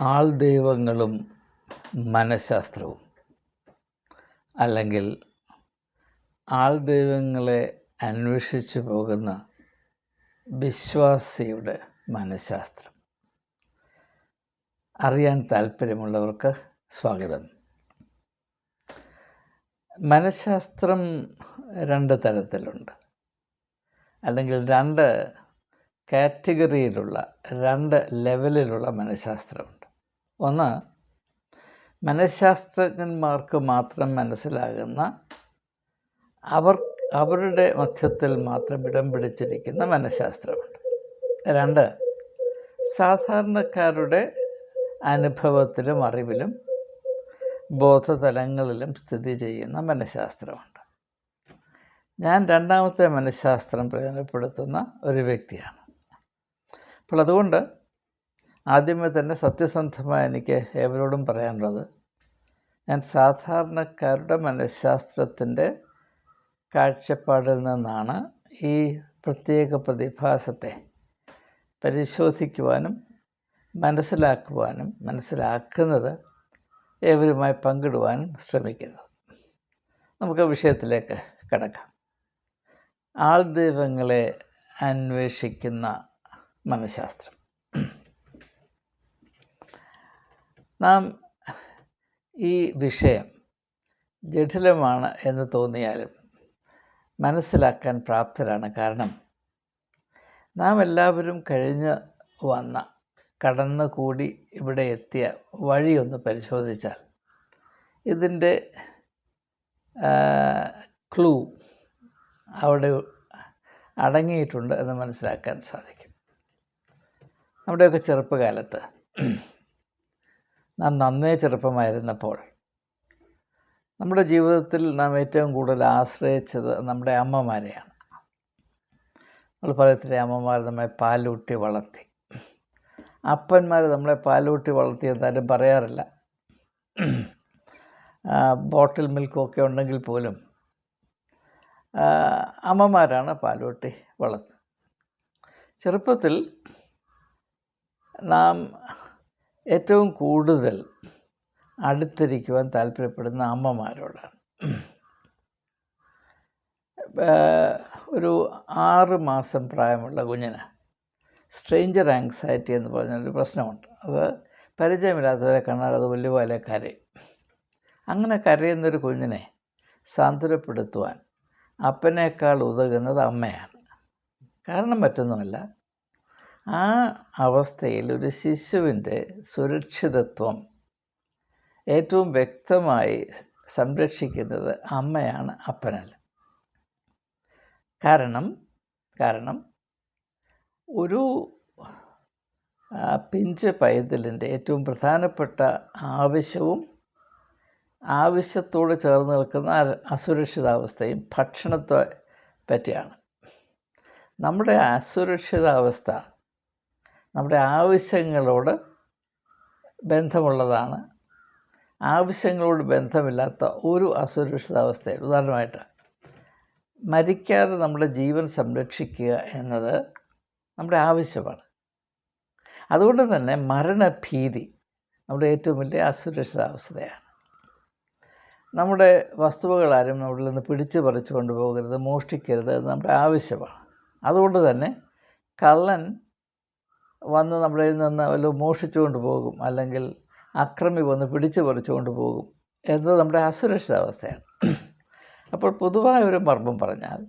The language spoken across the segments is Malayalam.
ആൾദൈവങ്ങളും മനഃശാസ്ത്രവും. അല്ലെങ്കിൽ ആൾദൈവങ്ങളെ അന്വേഷിച്ചു പോകുന്ന വിശ്വാസിയുടെ മനഃശാസ്ത്രം. അറിയാൻ താല്പര്യമുള്ളവർക്ക് സ്വാഗതം. മനഃശാസ്ത്രം രണ്ട് തരത്തിലുണ്ട്. അല്ലെങ്കിൽ രണ്ട് കാറ്റഗറിയിലുള്ള രണ്ട് ലെവലിലുള്ള മനഃശാസ്ത്രമുണ്ട് ഒന്ന് മനഃശാസ്ത്രജ്ഞന്മാർക്ക് മാത്രം മനസ്സിലാകുന്ന അവർ അവരുടെ മധ്യത്തിൽ മാത്രം ഇടം പിടിച്ചിരിക്കുന്ന മനഃശാസ്ത്രമുണ്ട്. രണ്ട് സാധാരണക്കാരുടെ അനുഭവത്തിലും അറിവിലും ബോധതലങ്ങളിലും സ്ഥിതി ചെയ്യുന്ന മനഃശാസ്ത്രമുണ്ട്. ഞാൻ രണ്ടാമത്തെ മനഃശാസ്ത്രം പ്രയോജനപ്പെടുത്തുന്ന ഒരു വ്യക്തിയാണ്. അപ്പോൾ അതുകൊണ്ട് ആദ്യമേ തന്നെ സത്യസന്ധമായി എനിക്ക് ഏവരോടും പറയാനുള്ളത്. ഞാൻ സാധാരണക്കാരുടെ മനഃശാസ്ത്രത്തിന്റെ കാഴ്ചപ്പാടിൽ നിന്നാണ് ഈ പ്രത്യേക പ്രതിഭാസത്തെ പരിശോധിക്കുവാനും മനസ്സിലാക്കുവാനും മനസ്സിലാക്കുന്നത് ഏവരുമായി പങ്കിടുവാനും ശ്രമിക്കുന്നത്. നമുക്ക് വിഷയത്തിലേക്ക് കടക്കാം. ആൾദൈവങ്ങളെ അന്വേഷിക്കുന്ന മനഃശാസ്ത്രം. നാം ഈ വിഷയം ജഠിലമാണ് എന്ന് തോന്നിയാലും മനസ്സിലാക്കാൻ പ്രാപ്തരാണ്. കാരണം നാം എല്ലാവരും കഴിഞ്ഞ് വന്ന കടന്നുകൂടി ഇവിടെ എത്തിയ വഴിയൊന്ന് പരിശോധിച്ചാൽ ഇതിന്റെ ക്ലൂ അവിടെ അടങ്ങിയിട്ടുണ്ട് എന്ന് മനസ്സിലാക്കാൻ സാധിക്കും. നമ്മുടെയൊക്കെ ചെറുപ്പകാലത്ത് നാം നന്നേ ചെറുപ്പമായിരുന്നപ്പോൾ നമ്മുടെ ജീവിതത്തിൽ നാം ഏറ്റവും കൂടുതൽ ആശ്രയിച്ചത് നമ്മുടെ അമ്മമാരെയാണ്. നമ്മൾ പറയത്തില്ലേ അമ്മമാർ നമ്മെ പാലൂട്ടി വളർത്തി. അപ്പന്മാർ നമ്മളെ പാലൂട്ടി വളർത്തി എന്നാലും പറയാറില്ല. ബോട്ടിൽ മിൽക്കൊക്കെ ഉണ്ടെങ്കിൽ പോലും അമ്മമാരാണ് പാലൂട്ടി വളർത്തുന്നത്. ചെറുപ്പത്തിൽ നാം ഏറ്റവും കൂടുതൽ അടുത്തിരിക്കുവാൻ താല്പര്യപ്പെടുന്ന അമ്മമാരോടാണ്. ഒരു ആറ് മാസം പ്രായമുള്ള കുഞ്ഞിന് സ്ട്രേഞ്ചർ ആങ്സൈറ്റി എന്ന് പറഞ്ഞൊരു പ്രശ്നമുണ്ട്. അത് പരിചയമില്ലാത്തവരെ കണ്ടാൽ അത് വലിയ പോലെ കരയും. അങ്ങനെ കരയുന്നൊരു കുഞ്ഞിനെ സാന്ത്വനപ്പെടുത്തുവാൻ അപ്പനേക്കാൾ ഉതകുന്നത് അമ്മയാണ്. കാരണം മറ്റൊന്നുമല്ല ആ അവസ്ഥയിൽ ഒരു ശിശുവിന്റെ സുരക്ഷിതത്വം ഏറ്റവും വ്യക്തമായി സംരക്ഷിക്കുന്നത് അമ്മയാണ് അപ്പനല്ല. കാരണം കാരണം ഒരു പിഞ്ച് പൈതലിന്റെ ഏറ്റവും പ്രധാനപ്പെട്ട ആവശ്യവും ആവശ്യത്തോട് ചേർന്ന് നിൽക്കുന്ന അസുരക്ഷിതാവസ്ഥയും ഭക്ഷണത്തെ പറ്റിയാണ്. നമ്മുടെ അസുരക്ഷിതാവസ്ഥ നമ്മുടെ ആവശ്യങ്ങളോട് ബന്ധമുള്ളതാണ്. ആവശ്യങ്ങളോട് ബന്ധമില്ലാത്ത ഒരു അസുരക്ഷിതാവസ്ഥയിൽ ഉദാഹരണമായിട്ട് മരിക്കാതെ നമ്മുടെ ജീവൻ സംരക്ഷിക്കുക എന്നത് നമ്മുടെ ആവശ്യമാണ്. അതുകൊണ്ട് തന്നെ മരണഭീതി നമ്മുടെ ഏറ്റവും വലിയ അസുരക്ഷിതാവസ്ഥയാണ് നമ്മുടെ വസ്തുവകൾ ആരും നമ്മളിൽ നിന്ന് പിടിച്ചു പറിച്ചു കൊണ്ടുപോകരുത് മോഷ്ടിക്കരുത് നമ്മുടെ ആവശ്യമാണ്. അതുകൊണ്ട് തന്നെ കള്ളൻ വന്ന് നമ്മളിൽ നിന്ന് വല്ല മോഷിച്ചുകൊണ്ട് പോകും അല്ലെങ്കിൽ അക്രമി വന്ന് പിടിച്ചു പറിച്ചുകൊണ്ട് പോകും എന്നത് നമ്മുടെ അസുരക്ഷിതാവസ്ഥയാണ്. അപ്പോൾ പൊതുവായ ഒരു മർമ്മം പറഞ്ഞാൽ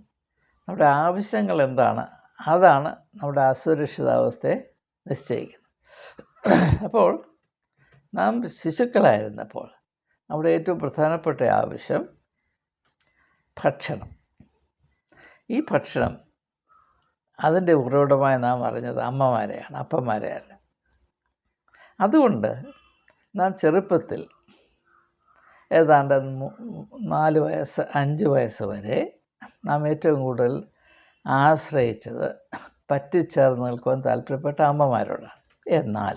നമ്മുടെ ആവശ്യങ്ങൾ എന്താണ്? അതാണ് നമ്മുടെ അസുരക്ഷിതാവസ്ഥയെ നിശ്ചയിക്കുന്നത്. അപ്പോൾ നാം ശിശുക്കളായിരുന്നപ്പോൾ നമ്മുടെ ഏറ്റവും പ്രധാനപ്പെട്ട ആവശ്യം ഭക്ഷണം. ഈ ഭക്ഷണം അതിന്റെ ഉറവിടമായി നാം അറിഞ്ഞത് അമ്മമാരെയാണ് അപ്പന്മാരെയല്ല. അതുകൊണ്ട് നാം ചെറുപ്പത്തിൽ ഏതാണ്ട് നാല് വയസ്സ് അഞ്ച് വയസ്സ് വരെ നാം ഏറ്റവും കൂടുതൽ ആശ്രയിച്ചത് പറ്റിച്ചേർന്ന് നിൽക്കുവാൻ താല്പര്യപ്പെട്ട അമ്മമാരോടാണ്. എന്നാൽ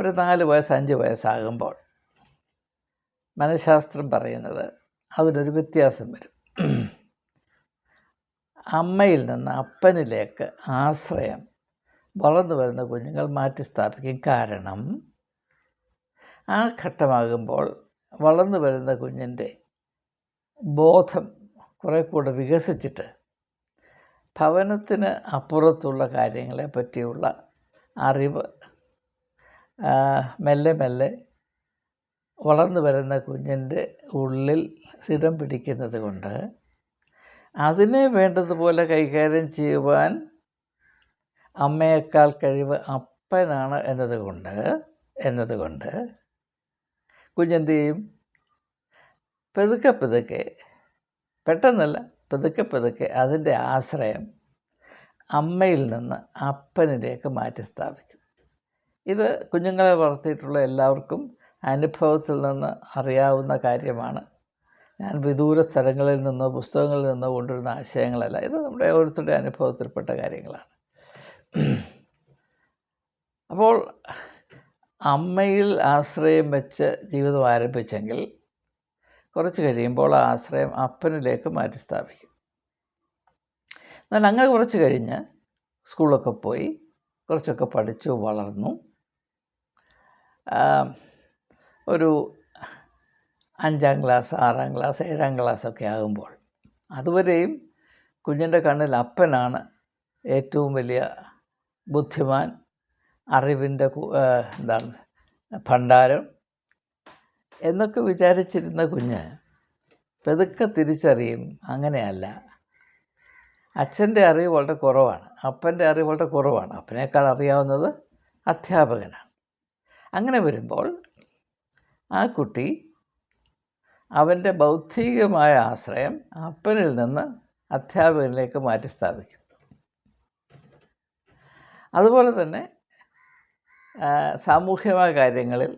ഒരു നാല് വയസ്സ് അഞ്ച് വയസ്സാകുമ്പോൾ മനഃശാസ്ത്രം പറയുന്നത് അതിനൊരു വ്യത്യാസം വരും. അമ്മയിൽ നിന്ന് അപ്പനിലേക്ക് ആശ്രയം വളർന്നു വരുന്ന കുഞ്ഞുങ്ങൾ മാറ്റി സ്ഥാപിക്കും. കാരണം ആ ഘട്ടമാകുമ്പോൾ വളർന്നു വരുന്ന കുഞ്ഞിന്റെ ബോധം കുറേ കൂടെ വികസിച്ചിട്ട് ഭവനത്തിന് അപ്പുറത്തുള്ള കാര്യങ്ങളെ പറ്റിയുള്ള അറിവ് മെല്ലെ മെല്ലെ വളർന്നു വരുന്ന കുഞ്ഞിന്റെ ഉള്ളിൽ സ്ഥിരം പിടിക്കുന്നത് കൊണ്ട് അതിനെ വേണ്ടതുപോലെ കൈകാര്യം ചെയ്യുവാൻ അമ്മയേക്കാൾ കഴിവ് അപ്പനാണ് എന്നതുകൊണ്ട് എന്നതുകൊണ്ട് കുഞ്ഞെന്ത് ചെയ്യും? പെതുക്കെ പെതുക്കെ പെട്ടെന്നല്ല പെതുക്കെ പെതുക്കെ അതിന്റെ ആശ്രയം അമ്മയിൽ നിന്ന് അപ്പനിലേക്ക് മാറ്റി സ്ഥാപിക്കും. ഇത് കുഞ്ഞുങ്ങളെ വളർത്തിയിട്ടുള്ള എല്ലാവർക്കും അനുഭവത്തിൽ നിന്ന് അറിയാവുന്ന കാര്യമാണ്. ഞാൻ വിദൂര സ്ഥലങ്ങളിൽ നിന്നോ പുസ്തകങ്ങളിൽ നിന്നോ കൊണ്ടുവരുന്ന ആശയങ്ങളല്ല. ഇത് നമ്മുടെ ഓരോരുത്തരുടെ അനുഭവത്തിൽപ്പെട്ട കാര്യങ്ങളാണ്. അപ്പോൾ അമ്മയിൽ ആശ്രയം വെച്ച് ജീവിതം ആരംഭിച്ചെങ്കിൽ കുറച്ച് കഴിയുമ്പോൾ ആ ആശ്രയം അപ്പനിലേക്ക് മാറ്റി സ്ഥാപിക്കും. എന്നാൽ അങ്ങനെ കുറച്ച് കഴിഞ്ഞ് സ്കൂളൊക്കെ പോയി കുറച്ചൊക്കെ പഠിച്ചു വളർന്നു. ഒരു അഞ്ചാം ക്ലാസ് ആറാം ക്ലാസ് ഏഴാം ക്ലാസ്സൊക്കെ ആകുമ്പോൾ അതുവരെയും കുഞ്ഞിന്റെ കണ്ണിൽ അപ്പനാണ് ഏറ്റവും വലിയ ബുദ്ധിമാൻ അറിവിന്റെ എന്താണ് ഭണ്ഡാരം എന്നൊക്കെ വിചാരിച്ചിരുന്ന കുഞ്ഞ് പെതുക്കെ തിരിച്ചറിയും അങ്ങനെയല്ല. അച്ഛന്റെ അറിവ് വളരെ കുറവാണ് അപ്പന്റെ അറിവ് വളരെ കുറവാണ്. അപ്പനേക്കാൾ അറിയാവുന്നത് അധ്യാപകനാണ്. അങ്ങനെ വരുമ്പോൾ ആ കുട്ടി അവന്റെ ബൗദ്ധികമായ ആശ്രയം അപ്പനിൽ നിന്ന് അധ്യാപകനിലേക്ക് മാറ്റി സ്ഥാപിക്കും അതുപോലെ തന്നെ സാമൂഹ്യമായ കാര്യങ്ങളിൽ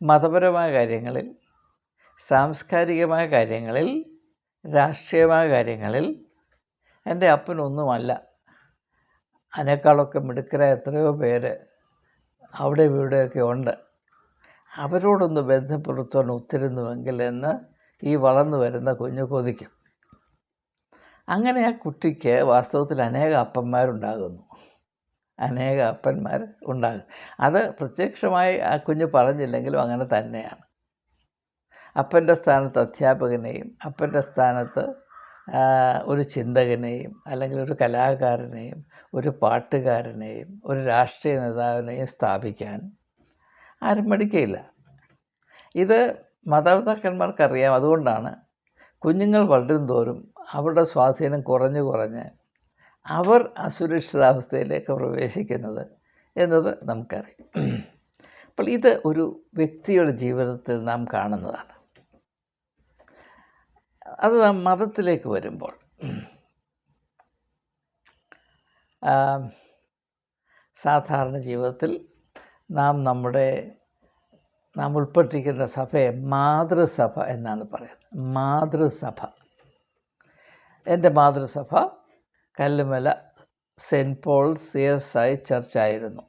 മതപരമായ കാര്യങ്ങളിൽ സാംസ്കാരികമായ കാര്യങ്ങളിൽ രാഷ്ട്രീയമായ കാര്യങ്ങളിൽ എന്റെ അപ്പനൊന്നുമല്ല അതിനേക്കാളൊക്കെ മിടുക്കരായ എത്രയോ പേര് അവിടെ ഇവിടെയൊക്കെ ഉണ്ട്. അവരോടൊന്ന് ബന്ധപ്പെടുത്താൻ ഒത്തിരുന്നുവെങ്കിൽ എന്ന് ഈ വളർന്നു വരുന്ന കുഞ്ഞു കൊതിക്കും. അങ്ങനെ ആ കുട്ടിക്ക് വാസ്തവത്തിൽ അനേക അപ്പന്മാരുണ്ടാകുന്നു. അനേക അപ്പന്മാർ ഉണ്ടാകും അത് പ്രത്യക്ഷമായി ആ കുഞ്ഞ് പറഞ്ഞില്ലെങ്കിലും അങ്ങനെ തന്നെയാണ്. അപ്പന്റെ സ്ഥാനത്ത് അധ്യാപകനെയും അപ്പന്റെ സ്ഥാനത്ത് ഒരു ചിന്തകനെയും അല്ലെങ്കിൽ ഒരു കലാകാരനെയും ഒരു പാട്ടുകാരനെയും ഒരു രാഷ്ട്രീയ നേതാവിനെയും സ്ഥാപിക്കാൻ ആരും പഠിക്കുകയില്ല ഇത് മാതാപിതാക്കന്മാർക്കറിയാം. അതുകൊണ്ടാണ് കുഞ്ഞുങ്ങൾ വളരും തോറും അവരുടെ സ്വാധീനം കുറഞ്ഞ് കുറഞ്ഞ് അവർ അസുരക്ഷിതാവസ്ഥയിലേക്ക് പ്രവേശിക്കുന്നത് എന്നത് നമുക്കറിയാം. അപ്പോൾ ഇത് ഒരു വ്യക്തിയുടെ ജീവിതത്തിൽ നാം കാണുന്നതാണ്. അത് നാം മതത്തിലേക്ക് വരുമ്പോൾ സാധാരണ ജീവിതത്തിൽ നാം നമ്മുടെ നാം ഉൾപ്പെട്ടിരിക്കുന്ന സഭയെ മാതൃസഭ എന്നാണ് പറയുന്നത്. മാതൃസഭ. എന്റെ മാതൃസഭ Kallumala Saint Paul C S I ചർച്ചായിരുന്നു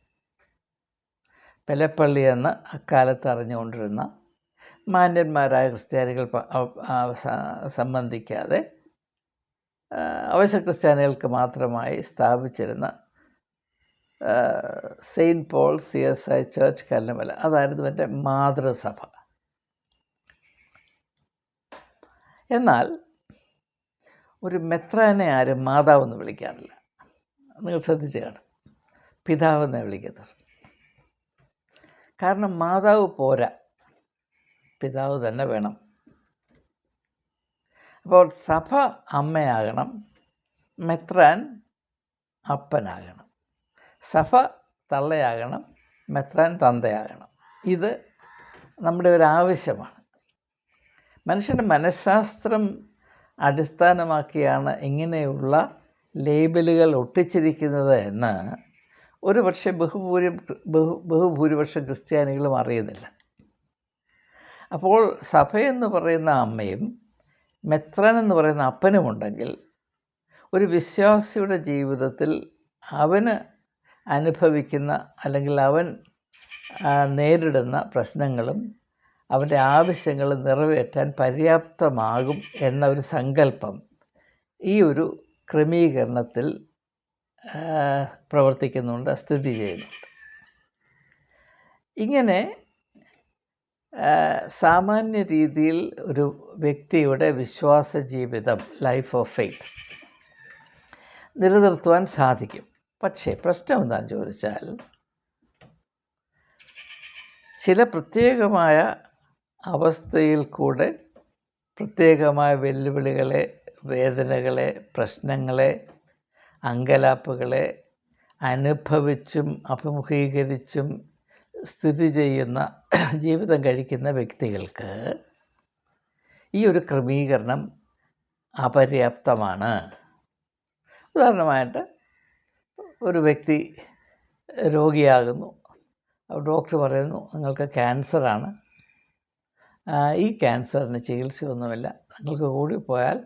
Pelappally എന്ന് അക്കാലത്ത് അറിഞ്ഞുകൊണ്ടിരുന്ന മാന്യന്മാരായ ക്രിസ്ത്യാനികൾ സംബന്ധിക്കാതെ അവശ്യ ക്രിസ്ത്യാനികൾക്ക് മാത്രമായി സ്ഥാപിച്ചിരുന്ന Saint Paul C S I church Kallamala. അതായിരുന്നു എന്റെ മാതൃസഭ. എന്നാൽ ഒരു മെത്രാനെ ആരും മാതാവെന്ന് വിളിക്കാറില്ല. നിങ്ങൾ ശ്രദ്ധിച്ചു കാണും പിതാവെന്നേ വിളിക്കുന്നത് കാരണം മാതാവ് പോരാ. പിതാവ് തന്നെ വേണം. അപ്പോൾ സഭ അമ്മയാകണം മെത്രാൻ അപ്പനാകണം. സഭ തള്ളയാകണം മെത്രാൻ തന്തയാകണം. ഇത് നമ്മുടെ ഒരു ആവശ്യമാണ്. മനുഷ്യന്റെ മനഃശാസ്ത്രം അടിസ്ഥാനമാക്കിയാണ് ഇങ്ങനെയുള്ള ലേബലുകൾ ഒട്ടിച്ചിരിക്കുന്നത് എന്ന് ഒരു പക്ഷേ ബഹുഭൂരി ബഹു ബഹുഭൂരിപക്ഷം ക്രിസ്ത്യാനികളും അറിയുന്നില്ല. അപ്പോൾ സഭയെന്ന് പറയുന്ന അമ്മയും മെത്രൻ എന്ന് പറയുന്ന അപ്പനുമുണ്ടെങ്കിൽ ഒരു വിശ്വാസിയുടെ ജീവിതത്തിൽ അവന് അനുഭവിക്കുന്ന അല്ലെങ്കിൽ അവൻ നേരിടുന്ന പ്രശ്നങ്ങളും അവന്റെ ആവശ്യങ്ങൾ നിറവേറ്റാൻ പര്യാപ്തമാകും എന്ന ഒരു സങ്കല്പം ഈ ഒരു ക്രമീകരണത്തിൽ പ്രവർത്തിക്കുന്നുണ്ട് സ്ഥിതി ചെയ്യുന്നുണ്ട് ഇങ്ങനെ സാമാന്യ രീതിയിൽ ഒരു വ്യക്തിയുടെ വിശ്വാസ ജീവിതം ലൈഫ് ഓഫ് ഫെയ്ത്ത് നിലനിർത്തുവാൻ സാധിക്കും. പക്ഷേ പ്രശ്നം എന്താണെന്ന് ചോദിച്ചാൽ ചില പ്രത്യേകമായ അവസ്ഥയിൽ കൂടെ പ്രത്യേകമായ വെല്ലുവിളികളെ വേദനകളെ പ്രശ്നങ്ങളെ അങ്കലാപ്പുകളെ അനുഭവിച്ചും അഭിമുഖീകരിച്ചും സ്ഥിതി ചെയ്യുന്ന ജീവിതം കഴിക്കുന്ന വ്യക്തികൾക്ക് ഈ ഒരു ക്രമീകരണം അപര്യാപ്തമാണ്. ഉദാഹരണമായിട്ട് ഒരു വ്യക്തി രോഗിയാകുന്നു. ഡോക്ടർ പറയുന്നു നിങ്ങൾക്ക് ക്യാൻസറാണ്. ഈ ക്യാൻസറിന് ചികിത്സയൊന്നുമില്ല. നിങ്ങൾക്ക് കൂടി പോയാൽ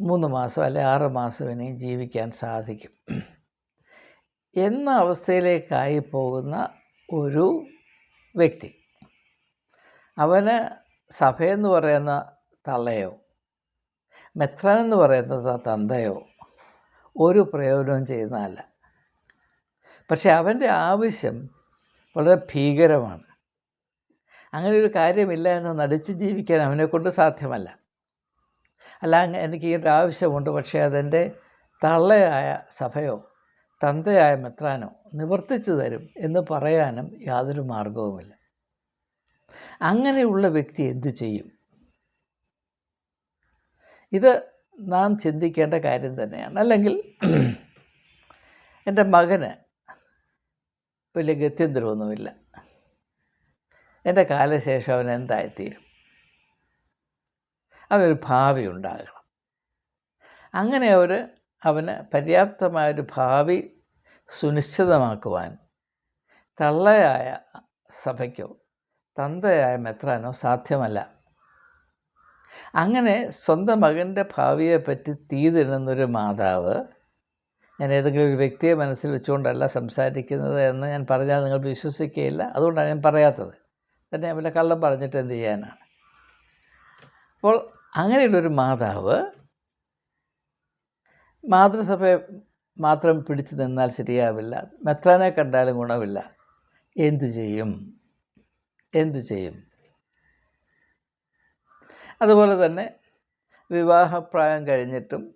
മൂന്ന് മാസം അല്ലെ ആറ് മാസം ഇനിയും ജീവിക്കാൻ സാധിക്കും. എന്ന അവസ്ഥയിലേക്കായി പോകുന്ന ഒരു വ്യക്തി അവന് സഭയെന്ന് പറയുന്ന തള്ളയോ മെത്രാൻ എന്ന് പറയുന്നത് തന്തയോ ഒരു പ്രയോജനവും ചെയ്യുന്നതല്ല. പക്ഷെ അവന്റെ ആവശ്യം വളരെ ഭീകരമാണ്. അങ്ങനെ ഒരു കാര്യമില്ല എന്ന് നടിച്ച് ജീവിക്കാൻ അവനെക്കൊണ്ട് സാധ്യമല്ല. അല്ല എനിക്ക് ഇതിന്റെ ആവശ്യമുണ്ട് പക്ഷേ അതെന്റെ തള്ളയായ സഭയോ തന്തയായ മെത്രാനോ നിവർത്തിച്ചു തരും എന്ന് പറയാനും യാതൊരു മാർഗവുമില്ല അങ്ങനെയുള്ള വ്യക്തി എന്തു ചെയ്യും? ഇത് നാം ചിന്തിക്കേണ്ട കാര്യം തന്നെയാണ്. അല്ലെങ്കിൽ എന്റെ മകന് വലിയ ഗത്യന്തരമൊന്നുമില്ല. എന്റെ കാലശേഷം അവൻ എന്തായിത്തീരും? അവനൊരു ഭാവി ഉണ്ടാകണം. അങ്ങനെ അവർ അവന് പര്യാപ്തമായൊരു ഭാവി സുനിശ്ചിതമാക്കുവാൻ തള്ളയായ സഭയ്ക്കോ തന്തയായ മെത്രാനോ സാധ്യമല്ല. അങ്ങനെ സ്വന്തം മകന്റെ ഭാവിയെപ്പറ്റി തീ തിന്നുന്നൊരു മാതാവ് ഞാൻ ഏതെങ്കിലും ഒരു വ്യക്തിയെ മനസ്സിൽ വെച്ചുകൊണ്ടല്ല സംസാരിക്കുന്നത് എന്ന് ഞാൻ പറഞ്ഞാൽ നിങ്ങൾ വിശ്വസിക്കുകയില്ല. അതുകൊണ്ടാണ് ഞാൻ പറയാത്തത്. തന്നെ വല്ല കള്ളം പറഞ്ഞിട്ട് എന്ത് ചെയ്യാനാണ്? അപ്പോൾ അങ്ങനെയുള്ളൊരു മാതാവ് മാതൃസഭയെ മാത്രം പിടിച്ചു നിന്നാൽ ശരിയാവില്ല. മെത്രാനെ കണ്ടാലും ഗുണമില്ല. എന്തു ചെയ്യും? എന്തു ചെയ്യും? അതുപോലെ തന്നെ വിവാഹപ്രായം കഴിഞ്ഞിട്ടും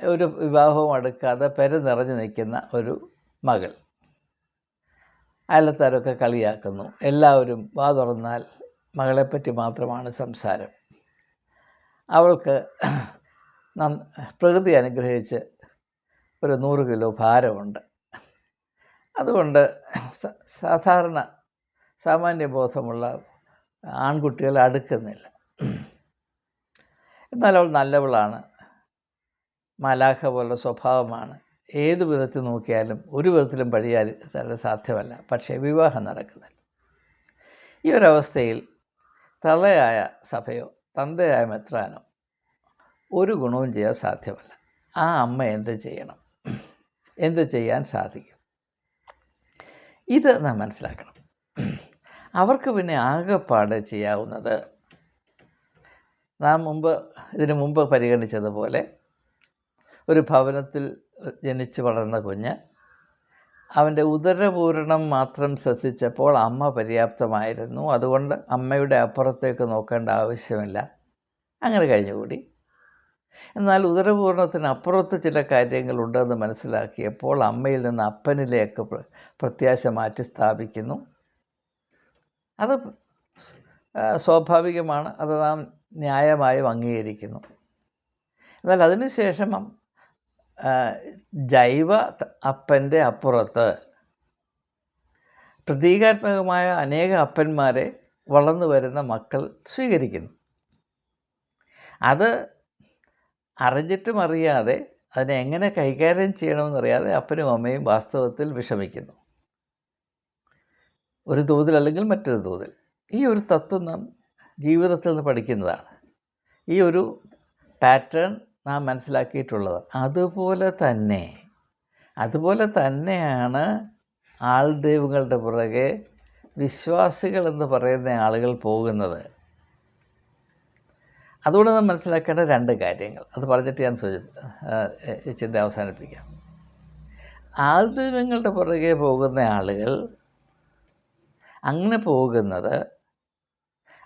ഒരു വിവാഹവും അടുക്കാതെ പെര നിറഞ്ഞു നിൽക്കുന്ന ഒരു മകൾ. അയലത്താരൊക്കെ കളിയാക്കുന്നു. എല്ലാവരും വാ തുറന്നാൽ മകളെപ്പറ്റി മാത്രമാണ് സംസാരം. അവൾക്ക് പ്രകൃതി അനുഗ്രഹിച്ച് ഒരു നൂറ് കിലോ ഭാരമുണ്ട്. അതുകൊണ്ട് സാധാരണ സാമാന്യ ബോധമുള്ള ആൺകുട്ടികൾ അടുക്കുന്നില്ല. എന്നാൽ അവൾ നല്ലവളാണ്. മലാഖ പോലുള്ള സ്വഭാവമാണ്. ഏത് വിധത്തിൽ നോക്കിയാലും ഒരു വിധത്തിലും പഴിയാൽ പഴിയാൻ സാധ്യമല്ല. പക്ഷേ വിവാഹം നടക്കുന്നില്ല. ഈ ഒരവസ്ഥയിൽ തള്ളയായ സഭയോ തന്തയായ മെത്രാനോ ഒരു ഗുണവും ചെയ്യാൻ സാധ്യമല്ല. ആ അമ്മ എന്ത് ചെയ്യണം? എന്ത് ചെയ്യാൻ സാധിക്കും? ഇത് നാം മനസ്സിലാക്കണം. അവർക്ക് പിന്നെ ആകെപ്പാട് ചെയ്യാവുന്നത്. നാം മുമ്പ് ഇതിനു മുമ്പ് പരിഗണിച്ചതുപോലെ ഒരു ഭവനത്തിൽ ജനിച്ചു വളർന്ന കുഞ്ഞ് അവന്റെ ഉദരപൂരണം മാത്രം ശ്രദ്ധിച്ചപ്പോൾ അമ്മ പര്യാപ്തമായിരുന്നു. അതുകൊണ്ട് അമ്മയുടെ അപ്പുറത്തേക്ക് നോക്കേണ്ട ആവശ്യമില്ല. അങ്ങനെ കഴിഞ്ഞുകൂടി. എന്നാൽ ഉദരപൂർണത്തിന് അപ്പുറത്ത് ചില കാര്യങ്ങളുണ്ടെന്ന് മനസ്സിലാക്കിയപ്പോൾ അമ്മയിൽ നിന്ന് അപ്പനിലേക്ക് പ്രത്യാശ മാറ്റി സ്ഥാപിക്കുന്നു. അത് സ്വാഭാവികമാണ്. അത് നാം ന്യായമായും അംഗീകരിക്കുന്നു. എന്നാൽ അതിനുശേഷം ജൈവ അപ്പന്റെ അപ്പുറത്ത് പ്രതീകാത്മകമായ അനേക അപ്പന്മാരെ വളർന്നു വരുന്ന മക്കൾ സ്വീകരിക്കുന്നു. അത് അറിഞ്ഞിട്ടും അറിയാതെ അതിനെ എങ്ങനെ കൈകാര്യം ചെയ്യണമെന്നറിയാതെ അപ്പനും അമ്മയും വാസ്തവത്തിൽ വിഷമിക്കുന്നു. ഒരു തോതിൽ അല്ലെങ്കിൽ മറ്റൊരു തോതിൽ. ഈ ഒരു തത്വം നാം ജീവിതത്തിൽ നിന്ന് പഠിക്കുന്നതാണ്. ഈ ഒരു പാറ്റേൺ നാം മനസ്സിലാക്കിയിട്ടുള്ളത് അതുപോലെ തന്നെ അതുപോലെ തന്നെയാണ് ആൾദൈവങ്ങളുടെ പുറകെ വിശ്വാസികൾ എന്ന് പറയുന്ന ആളുകൾ പോകുന്നത്. അതുകൊണ്ട് നാം മനസ്സിലാക്കേണ്ട രണ്ട് കാര്യങ്ങൾ. അത് പറഞ്ഞിട്ട് ഞാൻ സൂചി ചിന്ത അവസാനിപ്പിക്കാം. ആൾദൈവങ്ങളുടെ പുറകെ പോകുന്ന ആളുകൾ അങ്ങനെ പോകുന്നത്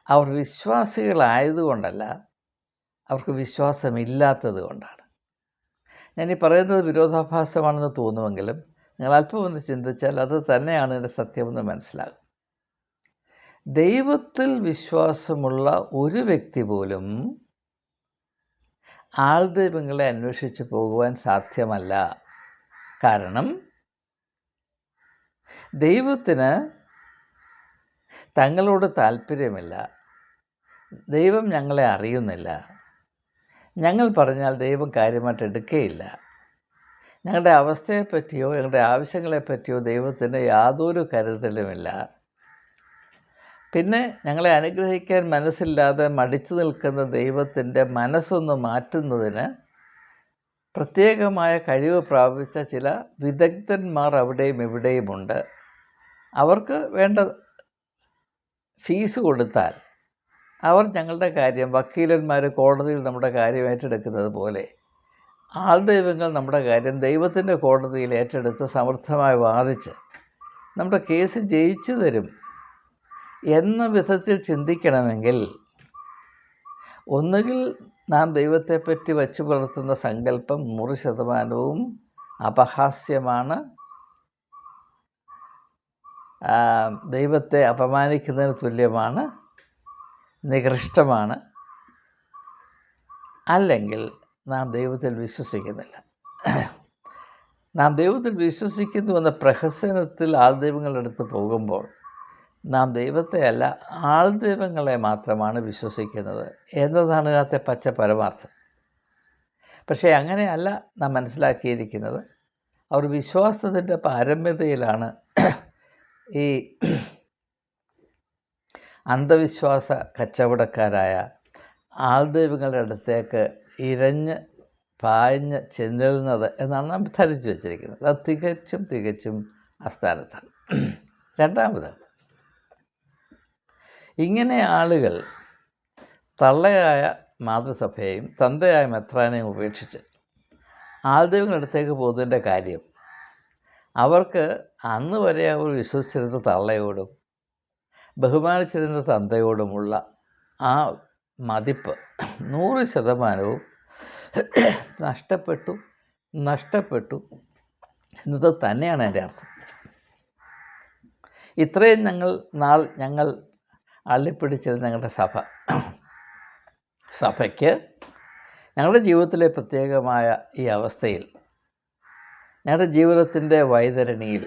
അവർ വിശ്വാസികളായതുകൊണ്ടല്ല അവർക്ക് വിശ്വാസമില്ലാത്തത് കൊണ്ടാണ്. ഞാൻ ഈ പറയുന്നത് വിരോധാഭാസമാണെന്ന് തോന്നുമെങ്കിലും നിങ്ങൾ അല്പം ഒന്ന് ചിന്തിച്ചാൽ അത് തന്നെയാണ് എന്റെ സത്യമെന്ന് മനസ്സിലാകും. ദൈവത്തിൽ വിശ്വാസമുള്ള ഒരു വ്യക്തി പോലും ആൾദൈവങ്ങളെ അന്വേഷിച്ച് പോകുവാൻ സാധ്യമല്ല. കാരണം ദൈവത്തിന് തങ്ങളോട് താല്പര്യമില്ല. ദൈവം ഞങ്ങളെ അറിയുന്നില്ല. ഞങ്ങൾ പറഞ്ഞാൽ ദൈവം കാര്യമായിട്ട് എടുക്കുകയില്ല ഞങ്ങളുടെ അവസ്ഥയെപ്പറ്റിയോ ഞങ്ങളുടെ ആവശ്യങ്ങളെപ്പറ്റിയോ ദൈവത്തിന് യാതൊരു കരുതലുമില്ല. പിന്നെ ഞങ്ങളെ അനുഗ്രഹിക്കാൻ മനസ്സില്ലാതെ മടിച്ചു നിൽക്കുന്ന ദൈവത്തിന്റെ മനസ്സൊന്ന് മാറ്റുന്നതിന് പ്രത്യേകമായ കഴിവ് പ്രാപിച്ച ചില വിദഗ്ധന്മാർ അവിടെയും ഇവിടെയുമുണ്ട് അവർക്ക് വേണ്ട ഫീസ് കൊടുത്താൽ അവർ ഞങ്ങളുടെ കാര്യം വക്കീലന്മാർ കോടതിയിൽ നമ്മുടെ കാര്യം ഏറ്റെടുക്കുന്നത് പോലെ ആൾദൈവങ്ങൾ നമ്മുടെ കാര്യം ദൈവത്തിന്റെ കോടതിയിൽ ഏറ്റെടുത്ത് സമർത്ഥമായി വാദിച്ച് നമ്മുടെ കേസ് ജയിച്ചു തരും എന്ന വിധത്തിൽ ചിന്തിക്കണമെങ്കിൽ ഒന്നുകിൽ നാം ദൈവത്തെപ്പറ്റി വച്ചു പുലർത്തുന്ന സങ്കല്പം നൂറ് ശതമാനവും അപഹാസ്യമാണ്. ദൈവത്തെ അപമാനിക്കുന്നതിന് തുല്യമാണ് നികൃഷ്ടമാണ് അല്ലെങ്കിൽ നാം ദൈവത്തിൽ വിശ്വസിക്കുന്നില്ല. നാം ദൈവത്തിൽ വിശ്വസിക്കുന്നു എന്ന പ്രഹസനത്തിൽ ആൾദൈവങ്ങളുടെ അടുത്ത് പോകുമ്പോൾ നാം ദൈവത്തെ അല്ല ആൾദൈവങ്ങളെ മാത്രമാണ് വിശ്വസിക്കുന്നത് എന്നതാണ് ഇതിനകത്തെ പച്ച പരമാർത്ഥം. പക്ഷേ അങ്ങനെയല്ല നാം മനസ്സിലാക്കിയിരിക്കുന്നത്. അവർ വിശ്വാസത്തിന്റെ പാരമ്യതയിലാണ് ഈ അന്ധവിശ്വാസ കച്ചവടക്കാരായ ആൾദൈവങ്ങളുടെ അടുത്തേക്ക് ഇരഞ്ഞ് പായഞ്ഞ് ചെന്നിരുന്നത് എന്നാണ് നാം ധരിച്ചു വച്ചിരിക്കുന്നത്. അത് തികച്ചും തികച്ചും അസ്ഥാനത്താണ്. രണ്ടാമത് ഇങ്ങനെ ആളുകൾ തള്ളയായ മാതൃസഭയെയും തന്തയായ മെത്രാനെയും ഉപേക്ഷിച്ച് ആൾദൈവങ്ങളുടെ അടുത്തേക്ക് പോകുന്നതിന്റെ കാര്യം അവർക്ക് അന്ന് വരെ അവർ വിശ്വസിച്ചിരുന്ന തള്ളയോടും ബഹുമാനിച്ചിരുന്ന തന്തയോടുമുള്ള ആ മതിപ്പ് നൂറ് ശതമാനവും നഷ്ടപ്പെട്ടു നഷ്ടപ്പെട്ടു എന്നത് തന്നെയാണ് എന്റെ അർത്ഥം. ഇത്രയും ഞങ്ങൾ നാൾ ഞങ്ങൾ അള്ളിപ്പിടിച്ചിരുന്ന ഞങ്ങളുടെ സഭ. സഭയ്ക്ക് ഞങ്ങളുടെ ജീവിതത്തിലെ പ്രത്യേകമായ ഈ അവസ്ഥയിൽ ഞങ്ങളുടെ ജീവിതത്തിന്റെ വൈതരണിയിൽ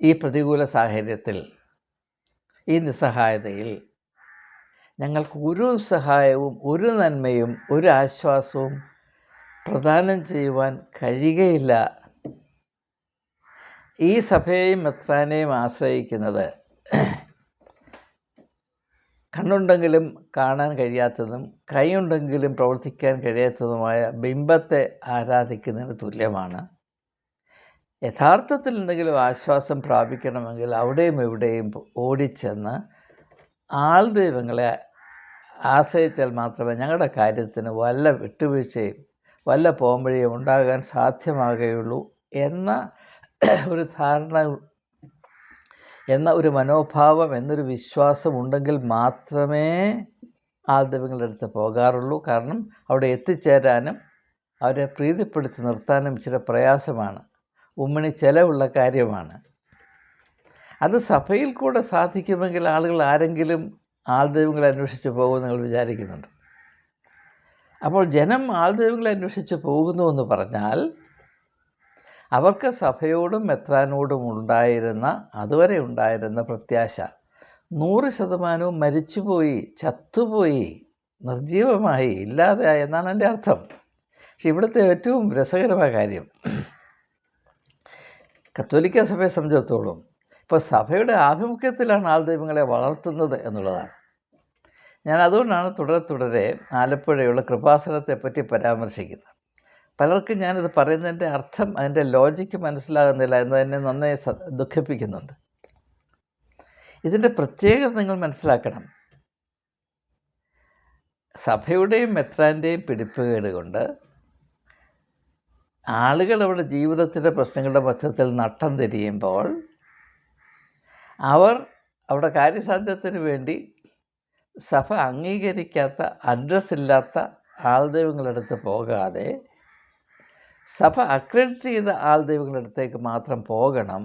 ഈ പ്രതികൂല സാഹചര്യത്തിൽ ഈ നിസ്സഹായതയിൽ ഞങ്ങൾക്ക് ഒരു സഹായവും ഒരു നന്മയും ഒരു ആശ്വാസവും പ്രദാനം ചെയ്യുവാൻ കഴിയുകയില്ല. ഈ സഭയെയും മെത്രാനെയും ആശ്രയിക്കുന്നത് കണ്ണുണ്ടെങ്കിലും കാണാൻ കഴിയാത്തതും കൈയുണ്ടെങ്കിലും പ്രവർത്തിക്കാൻ കഴിയാത്തതുമായ ബിംബത്തെ ആരാധിക്കുന്നതിന് തുല്യമാണ്. യഥാർത്ഥത്തിൽ എന്തെങ്കിലും ആശ്വാസം പ്രാപിക്കണമെങ്കിൽ അവിടെയും ഇവിടെയും ഓടിച്ചെന്ന് ആൾ ദൈവങ്ങളെ ആശ്രയിച്ചാൽ മാത്രമേ ഞങ്ങളുടെ കാര്യത്തിന് വല്ല വിട്ടുവീഴ്ചയും വല്ല പോംവഴിയും ഉണ്ടാകാൻ സാധ്യമാകുകയുള്ളൂ എന്ന ഒരു ധാരണ എന്ന ഒരു മനോഭാവം എന്നൊരു വിശ്വാസം ഉണ്ടെങ്കിൽ മാത്രമേ ആൾ ദൈവങ്ങളുടെ അടുത്ത് പോകാറുള്ളൂ. കാരണം അവിടെ എത്തിച്ചേരാനും അവരെ പ്രീതിപ്പെടുത്തി നിർത്താനും ഇച്ചിരി പ്രയാസമാണ്. ഉമ്മണി ചെലവുള്ള കാര്യമാണ്. അത് സഭയിൽ കൂടെ സാധിക്കുമെങ്കിൽ ആളുകൾ ആരെങ്കിലും ആൾദൈവങ്ങളെ അന്വേഷിച്ച് പോകുമെന്ന് നിങ്ങൾ വിചാരിക്കുന്നുണ്ട്. അപ്പോൾ ജനം ആൾദൈവങ്ങളെ അന്വേഷിച്ച് പോകുന്നു എന്ന് പറഞ്ഞാൽ അവർക്ക് സഭയോടും മെത്രാനോടും ഉണ്ടായിരുന്ന അതുവരെ ഉണ്ടായിരുന്ന പ്രത്യാശ നൂറ് ശതമാനവും മരിച്ചുപോയി ചത്തുപോയി നിർജീവമായി ഇല്ലാതെയായി എന്നാണ് എന്റെ അർത്ഥം. പക്ഷെ ഇവിടുത്തെ ഏറ്റവും രസകരമായ കാര്യം കത്തോലിക്ക സഭയെ സംബന്ധിച്ചിടത്തോളം ഇപ്പോൾ സഭയുടെ ആഭിമുഖ്യത്തിലാണ് ആൾ ദൈവങ്ങളെ വളർത്തുന്നത് എന്നുള്ളതാണ്. ഞാൻ അതുകൊണ്ടാണ് തുടരെ തുടരെ ആലപ്പുഴയുള്ള കൃപാസനത്തെപ്പറ്റി പരാമർശിക്കുന്നത്. പലർക്കും ഞാനിത് പറയുന്നതിന്റെ അർത്ഥം അതിന്റെ ലോജിക്ക് മനസ്സിലാകുന്നില്ല എന്ന് തന്നെ നന്നായി സ ദുഃഖിപ്പിക്കുന്നുണ്ട്. ഇതിന്റെ പ്രത്യേകത നിങ്ങൾ മനസ്സിലാക്കണം. സഭയുടെയും മെത്രാന്റെയും പിടിപ്പുകേട് കൊണ്ട് ആളുകൾ അവരുടെ ജീവിതത്തിന്റെ പ്രശ്നങ്ങളുടെ പശ്ചാത്തലത്തിൽ നട്ടം തിരിയുമ്പോൾ അവർ അവരുടെ കാര്യസാധ്യത്തിന് വേണ്ടി സഭ അംഗീകരിക്കാത്ത അഡ്രസ് ഇല്ലാത്ത ആൾദൈവങ്ങളടുത്ത് പോകാതെ സഭ അക്രഡിറ്റ് ചെയ്ത ആൾദൈവങ്ങളടുത്തേക്ക് മാത്രം പോകണം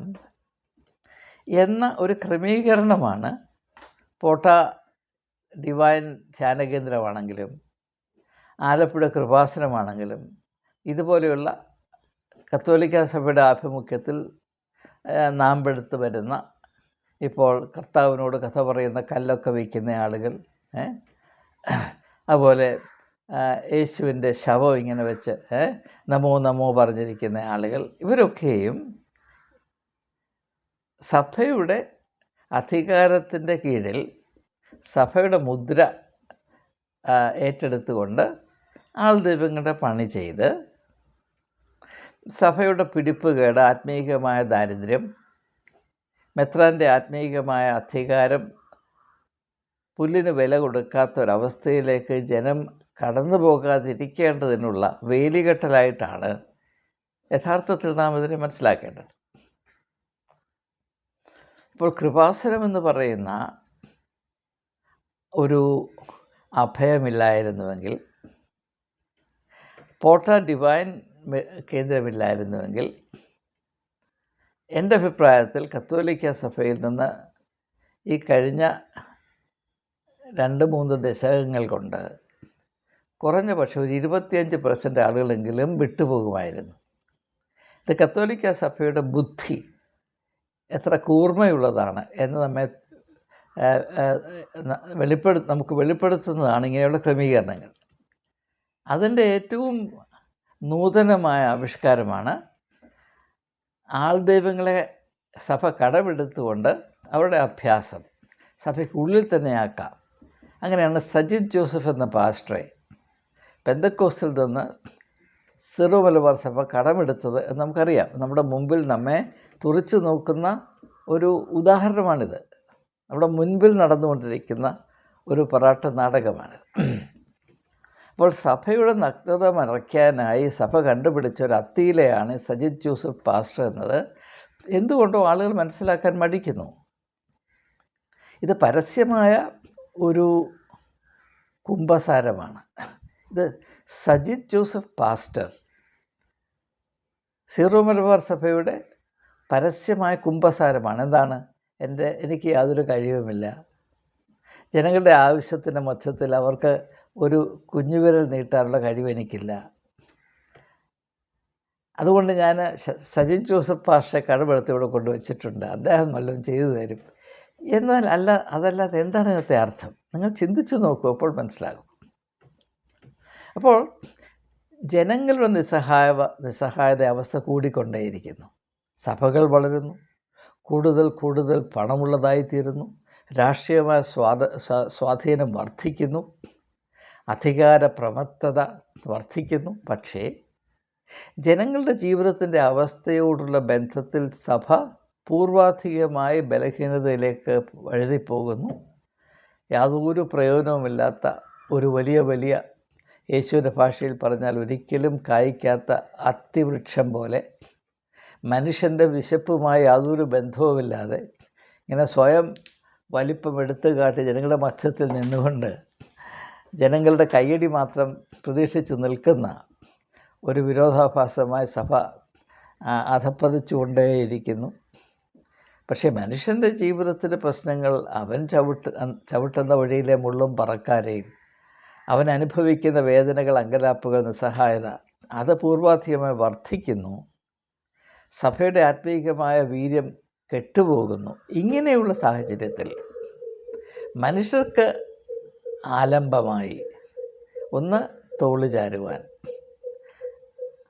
എന്ന ഒരു ക്രമീകരണമാണ് പോട്ട ഡിവൈൻ ധ്യാന കേന്ദ്രമാണെങ്കിലും ആലപ്പുഴ കൃപാസനമാണെങ്കിലും ഇതുപോലെയുള്ള കത്തോലിക്ക സഭയുടെ ആഭിമുഖ്യത്തിൽ നാമ്പെടുത്ത് വരുന്ന ഇപ്പോൾ കർത്താവിനോട് കഥ പറയുന്ന കല്ലൊക്കെ വയ്ക്കുന്ന ആളുകൾ? അതുപോലെ യേശുവിന്റെ ശവം ഇങ്ങനെ വെച്ച് നമോ നമോ പറഞ്ഞിരിക്കുന്ന ആളുകൾ ഇവരൊക്കെയും സഭയുടെ അധികാരത്തിന്റെ കീഴിൽ സഭയുടെ മുദ്ര ഏറ്റെടുത്തുകൊണ്ട് ആൾ ദൈവങ്ങളുടെ പണി ചെയ്ത് സഭയുടെ പിടിപ്പുകേട് ആത്മീയമായ ദാരിദ്ര്യം മെത്രാന്റെ ആത്മീയമായ അധികാരം പുല്ലിന് വില കൊടുക്കാത്തൊരവസ്ഥയിലേക്ക് ജനം കടന്നു പോകാതിരിക്കേണ്ടതിനുള്ള വേലികെട്ടലായിട്ടാണ് യഥാർത്ഥത്തിൽ നാം ഇതിനെ മനസ്സിലാക്കേണ്ടത്. ഇപ്പോൾ കൃപാസനം എന്ന് പറയുന്ന ഒരു അഭയമില്ലായിരുന്നുവെങ്കിൽ പോട്ട ഡിവൈൻ കേന്ദ്രമില്ലായിരുന്നുവെങ്കിൽ എന്റെ അഭിപ്രായത്തിൽ കത്തോലിക്ക സഭയിൽ നിന്ന് ഈ കഴിഞ്ഞ രണ്ട് മൂന്ന് ദശകങ്ങൾ കൊണ്ട് കുറഞ്ഞ പക്ഷേ ഒരു ഇരുപത്തിയഞ്ച് പെർസെന്റ് ആളുകളെങ്കിലും വിട്ടുപോകുമായിരുന്നു. ഇത് കത്തോലിക്ക സഭയുടെ ബുദ്ധി എത്ര കൂർമ്മയുള്ളതാണ് എന്ന് നമ്മെ വെളിപ്പെടു നമുക്ക് വെളിപ്പെടുത്തുന്നതാണ് ഇങ്ങനെയുള്ള ക്രമീകരണങ്ങൾ. അതിന്റെ ഏറ്റവും നൂതനമായ ആവിഷ്കാരമാണ്. ആൾദൈവങ്ങളെ സഭ കടമെടുത്തുകൊണ്ട് അവരുടെ അഭ്യാസം സഭയ്ക്കുള്ളിൽ തന്നെ ആക്കാം. അങ്ങനെയാണ് സജിത് ജോസഫ് എന്ന പാസ്റ്ററെ പെന്തക്കോസിൽ നിന്ന് സിറോ മലബാർ സഭ കടമെടുത്തത് എന്ന് നമുക്കറിയാം. നമ്മുടെ മുമ്പിൽ നമ്മെ തുറച്ചു നോക്കുന്ന ഒരു ഉദാഹരണമാണിത്. നമ്മുടെ മുൻപിൽ നടന്നുകൊണ്ടിരിക്കുന്ന ഒരു പൊറാട്ട നാടകമാണിത്. അപ്പോൾ സഭയുടെ നഗ്നത മറയ്ക്കാനായി സഭ കണ്ടുപിടിച്ച ഒരു അത്തിയിലെയാണ് സജിത് ജോസഫ് പാസ്റ്റർ എന്നത്. എന്തുകൊണ്ടോ ആളുകൾ മനസ്സിലാക്കാൻ മടിക്കുന്നു. ഇത് പരസ്യമായ ഒരു കുംഭസാരമാണ്. ഇത് Sajith Joseph pastor Syro Malabar സഭയുടെ പരസ്യമായ കുംഭസാരമാണ്. എന്താണ്? എന്റെ എനിക്ക് യാതൊരു കഴിവുമില്ല. ജനങ്ങളുടെ ആവശ്യത്തിന്റെ മധ്യത്തിൽ അവർക്ക് ഒരു കുഞ്ഞുവിരൽ നീട്ടാനുള്ള കഴിവ് എനിക്കില്ല അതുകൊണ്ട് ഞാൻ സജിൻ ജോസഫ് പാഷ കടമെടുത്ത് ഇവിടെ കൊണ്ടുവച്ചിട്ടുണ്ട്. അദ്ദേഹം വല്ലതും ചെയ്തു തരും. എന്നാൽ അല്ല അതല്ലാതെ എന്താണ് ഇന്നത്തെ അർത്ഥം? നിങ്ങൾ ചിന്തിച്ചു നോക്കൂ അപ്പോൾ മനസ്സിലാകും. അപ്പോൾ ജനങ്ങളുടെ നിസ്സഹായ നിസ്സഹായത അവസ്ഥ കൂടിക്കൊണ്ടേയിരിക്കുന്നു. സഭകൾ വളരുന്നു. കൂടുതൽ കൂടുതൽ പണമുള്ളതായിത്തീരുന്നു. രാഷ്ട്രീയമായ സ്വാധ സ്വാ- സ്വാധീനം വർദ്ധിക്കുന്നു. അധികാര പ്രമത്തത വർദ്ധിക്കുന്നു. പക്ഷേ ജനങ്ങളുടെ ജീവിതത്തിന്റെ അവസ്ഥയോടുള്ള ബന്ധത്തിൽ സഭ പൂർവാധികമായി ബലഹീനതയിലേക്ക് വഴുതിപ്പോകുന്നു. യാതൊരു പ്രയോജനവുമില്ലാത്ത ഒരു വലിയ വലിയ യേശുവിന്റെ ഭാഷയിൽ പറഞ്ഞാൽ ഒരിക്കലും കായ്ക്കാത്ത അത്തിവൃക്ഷം പോലെ മനുഷ്യന്റെ വിശപ്പുമായി യാതൊരു ബന്ധവുമില്ലാതെ ഇങ്ങനെ സ്വയം വലിപ്പം എടുത്തു കാട്ടി ജനങ്ങളുടെ മധ്യത്തിൽ നിന്നുകൊണ്ട് ജനങ്ങളുടെ കയ്യടി മാത്രം പ്രതീക്ഷിച്ച് നിൽക്കുന്ന ഒരു വിരോധാഭാസമായ സഭ അധപ്പതിച്ചുകൊണ്ടേയിരിക്കുന്നു പക്ഷേ മനുഷ്യന്റെ ജീവിതത്തിലെ പ്രശ്നങ്ങൾ അവൻ ചവിട്ട് ചവിട്ടുന്ന വഴിയിലെ മുള്ളും പറക്കാരെയും അവൻ അനുഭവിക്കുന്ന വേദനകൾ അങ്കലാപ്പുകൾ നിസ്സഹായത അത് പൂർവാധികമായി വർദ്ധിക്കുന്നു. സഭയുടെ ആത്മീയമായ വീര്യം കെട്ടുപോകുന്നു. ഇങ്ങനെയുള്ള സാഹചര്യത്തിൽ മനുഷ്യർക്ക് ആലംബമായി. ഒന്ന് തോൾ ചാരുവാൻ.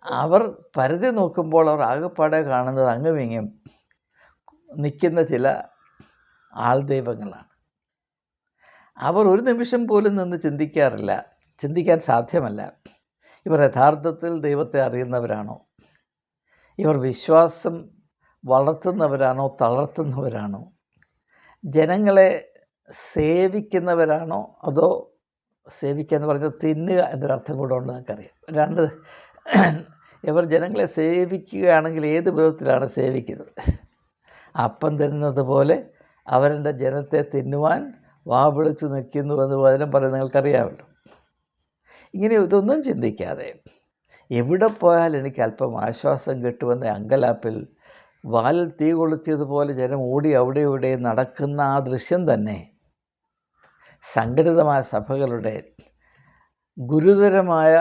അവർ പരിധി നോക്കുമ്പോൾ അവർ ആകെപ്പാടെ കാണുന്നത് അങ്ങുമിങ്ങും നിൽക്കുന്ന ചില ആൾദൈവങ്ങളാണ്. അവർ ഒരു നിമിഷം പോലും നിന്ന് ചിന്തിക്കാറില്ല. ചിന്തിക്കാൻ സാധ്യമല്ല. ഇവർ യഥാർത്ഥത്തിൽ ദൈവത്തെ അറിയുന്നവരാണോ? ഇവർ വിശ്വാസം വളർത്തുന്നവരാണോ? തളർത്തുന്നവരാണോ? ജനങ്ങളെ സേവിക്കുന്നവരാണോ അതോ സേവിക്കുക എന്ന് പറഞ്ഞാൽ തിന്നുക എന്നൊരർത്ഥം കൂടെ ഉണ്ട് നമുക്കറിയാം രണ്ട് ഇവർ ജനങ്ങളെ സേവിക്കുകയാണെങ്കിൽ ഏത് വിധത്തിലാണ് സേവിക്കുന്നത്? അപ്പം തരുന്നത് പോലെ അവരെന്റെ ജനത്തെ തിന്നുവാൻ വാ വിളിച്ചു നിൽക്കുന്നു എന്ന് വചനം പറയുന്നത് നിങ്ങൾക്കറിയാമല്ലോ. ഇങ്ങനെ ഇതൊന്നും ചിന്തിക്കാതെ എവിടെ പോയാൽ എനിക്ക് അല്പം ആശ്വാസം കിട്ടുമെന്ന അങ്കലാപ്പിൽ വാലിൽ തീ കൊളുത്തിയതുപോലെ ജനം ഓടി അവിടെ ഇവിടെ നടക്കുന്ന ആ ദൃശ്യം തന്നെ സംഘടിതമായ സഭകളുടെ ഗുരുതരമായ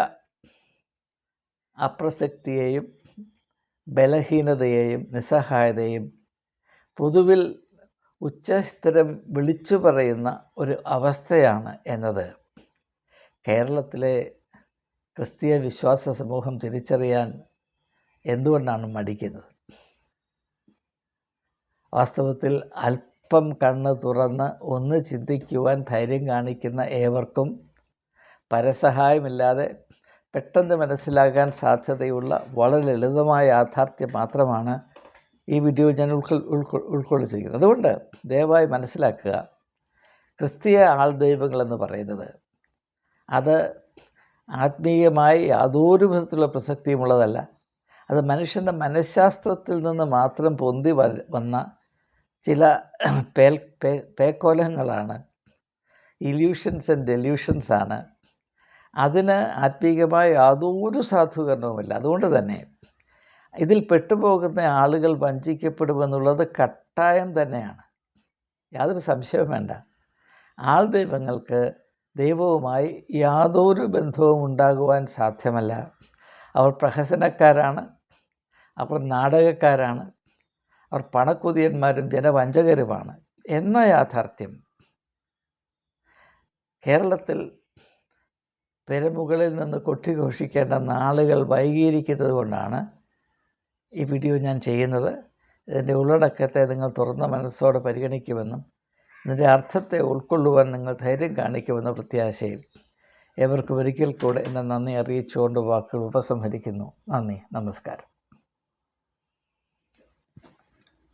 അപ്രസക്തിയെയും ബലഹീനതയെയും നിസ്സഹായതയും പൊതുവിൽ ഉച്ചസ്ഥിരം വിളിച്ചു പറയുന്ന ഒരു അവസ്ഥയാണ് എന്നത്. കേരളത്തിലെ ക്രിസ്തീയ വിശ്വാസ സമൂഹം തിരിച്ചറിയാൻ എന്തുകൊണ്ടാണ് മടിക്കുന്നത്? വാസ്തവത്തിൽ അല്പം കണ്ണ് തുറന്ന് ഒന്ന് ചിന്തിക്കുവാൻ ധൈര്യം കാണിക്കുന്ന ഏവർക്കും പരസഹായമില്ലാതെ പെട്ടെന്ന് മനസ്സിലാക്കാൻ സാധ്യതയുള്ള വളരെ ലളിതമായ യാഥാർത്ഥ്യം മാത്രമാണ് ഈ വീഡിയോ ഞാൻ ഉൾക്കൊ ഉൾക്കൊ ഉൾക്കൊള്ളിച്ചിരിക്കുന്നത്. അതുകൊണ്ട് ദയവായി മനസ്സിലാക്കുക. ക്രിസ്തീയ ആൾ ദൈവങ്ങളെന്ന് പറയുന്നത് അത് ആത്മീയമായി യാതൊരു വിധത്തിലുള്ള പ്രസക്തിയുമുള്ളതല്ല. അത് മനുഷ്യന്റെ മനഃശാസ്ത്രത്തിൽ നിന്ന് മാത്രം പൊന്തി വന്ന ചില പേൽ പേ പേക്കോലങ്ങളാണ്. ഇല്യൂഷൻസ് ആൻഡ് ഡെല്യൂഷൻസാണ് അതിന് ആത്മീകമായ യാതൊരു സാധൂകരണവുമില്ല. അതുകൊണ്ട് തന്നെ ഇതിൽ പെട്ടുപോകുന്ന ആളുകൾ വഞ്ചിക്കപ്പെടുമെന്നുള്ളത് കട്ടായം തന്നെയാണ്. യാതൊരു സംശയവും വേണ്ട. ആൾ ദൈവങ്ങൾക്ക് ദൈവവുമായി യാതൊരു ബന്ധവും ഉണ്ടാകുവാൻ സാധ്യമല്ല. അവർ പ്രഹസനക്കാരാണ്. അവർ നാടകക്കാരാണ്. അവർ പണക്കുതിയന്മാരും ജനവഞ്ചകരുമാണ് എന്ന യാഥാർത്ഥ്യം. കേരളത്തിൽ പെരമുകളിൽ നിന്ന് കൊട്ടിഘോഷിക്കേണ്ട നാളുകൾ വൈകിയിരിക്കുന്നത് കൊണ്ടാണ് ഈ വീഡിയോ ഞാൻ ചെയ്യുന്നത്. ഇതിന്റെ ഉള്ളടക്കത്തെ നിങ്ങൾ തുറന്ന മനസ്സോടെ പരിഗണിക്കുമെന്നും ഇതിന്റെ അർത്ഥത്തെ ഉൾക്കൊള്ളുവാൻ നിങ്ങൾ ധൈര്യം കാണിക്കുമെന്ന പ്രത്യാശയിൽ എവർക്കും ഒരിക്കൽ കൂടെ എന്നെ നന്ദി അറിയിച്ചുകൊണ്ട് വാക്കുകൾ ഉപസംഹരിക്കുന്നു. നന്ദി. നമസ്കാരം.